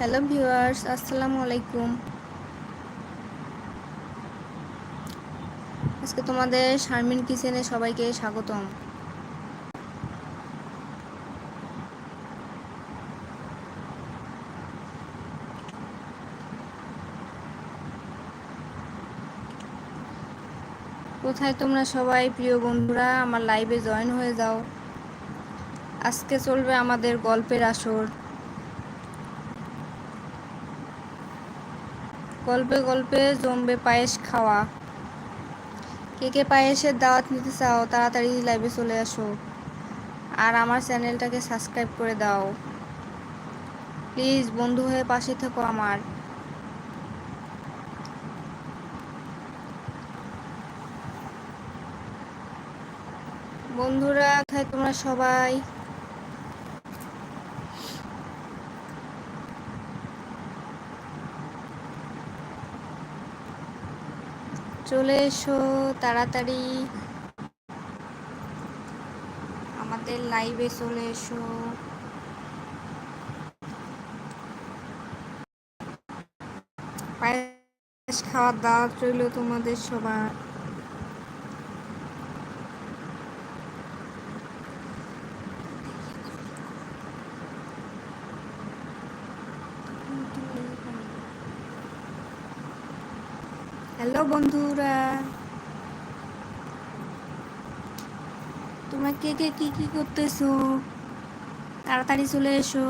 Hello viewers, আসসালামু আলাইকুম। আজকে তোমাদের শারমিন কিচেনে সবাইকে স্বাগতম। কোথায় তোমরা সবাই প্রিয় বন্ধুরা, আমার লাইভে জয়েন হয়ে যাও। আজকে চলবে আমাদের গল্পের আসর। গল্পে গল্পে জমবে পায়েস খাওয়া। কে কে পায়েসের দাওয়াত নিতে চাও, তাড়াতাড়ি লাইভে চলে আসো। আর আমার চ্যানেলটাকে সাবস্ক্রাইব করে দাও। প্লিজ বন্ধু হয়ে পাশে থেকো আমার। বন্ধুরা খাই তোমরা সবাই? চলে এসো তাড়াতাড়ি। আমাদের লাইভে চলে এসো। পায়েস খাওয়া দাওয়া রইল তোমাদের সবার। হ্যালো বন্ধুরা। তোমরা কে কে কি কি করতেছো? তাড়াতাড়ি চলে এসো।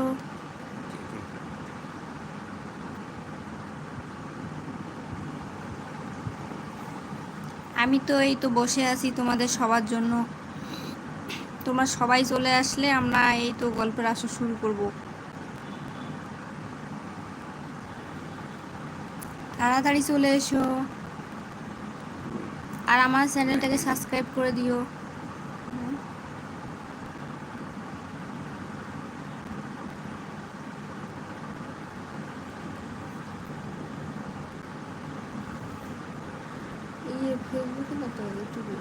আমি তো এই তো বসে আছি তোমাদের সবার জন্য। তোমরা সবাই চলে আসলে আমরা এই তো গল্পের আসর শুরু করব। তাড়াতাড়ি চলে এসো। আর আমার চ্যানেলটাকে সাবস্ক্রাইব করে দিও। ফেসবুকে না তো ইউটিউবে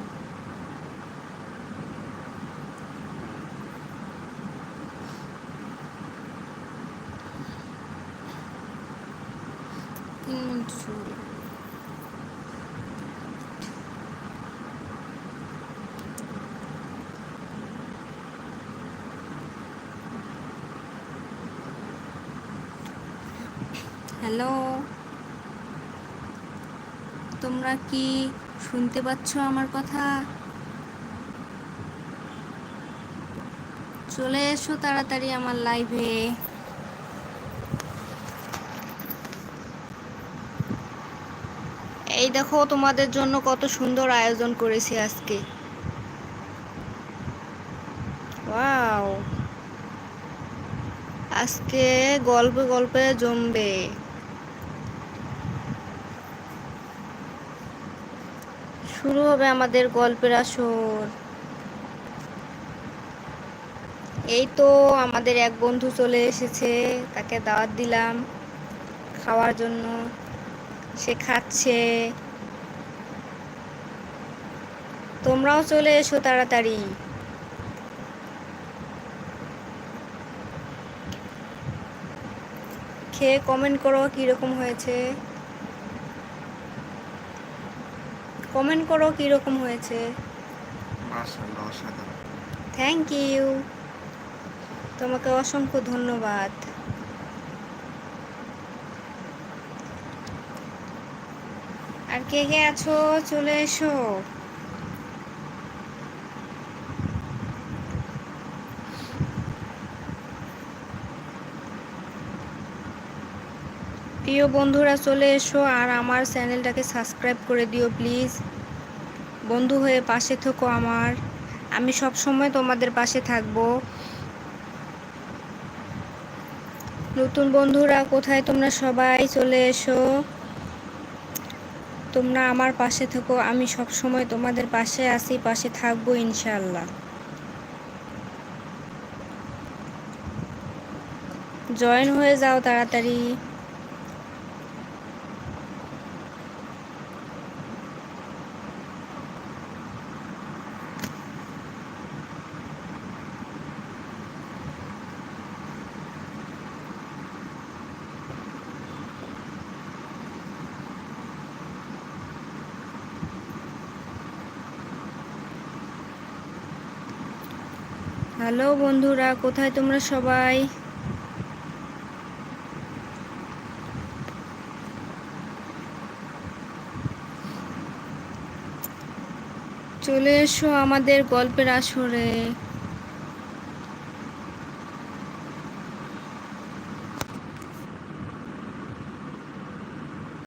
হ্যালো তোমরা কি শুনতে পাচ্ছ আমার কথা? চলে এসো তাড়াতাড়ি আমার লাইভে এই দেখো তোমাদের জন্য কত সুন্দর আয়োজন করেছি আজকে। আজকে গল্পে গল্পে জমবে। শুরু হবে আমাদের গল্পের আসর। এই তো আমাদের এক বন্ধু চলে এসেছে, তাকে দাওয়াত দিলাম খাওয়ার জন্য। সে খাচ্ছে। তোমরাও চলে এসো তাড়াতাড়ি। খেয়ে কমেন্ট করো কীরকম হয়েছে। কমেন্ট করো কীরকম হয়েছে। থ্যাংক ইউ তোমাকে অসংখ্য ধন্যবাদ। আর কে কে আছো? চলে এসো। প্রিয় বন্ধুরা, চলে এসো আর আমার চ্যানেলটাকে সাবস্ক্রাইব করে দিও, প্লিজ। বন্ধু হয়ে পাশে থেকো আমার। আমি সব সময় তোমাদের পাশে থাকব। নতুন বন্ধুরা, কোথায় তোমরা সবাই? চলে এসো। তোমরা আমার পাশে থেকো, আমি সব সময় তোমাদের পাশে আছি, পাশে থাকব ইনশাল্লাহ জয়েন হয়ে যাও তাড়াতাড়ি। হ্যালো বন্ধুরা কোথায় তোমরা সবাই? চলে এসো আমাদের গল্পের আসরে।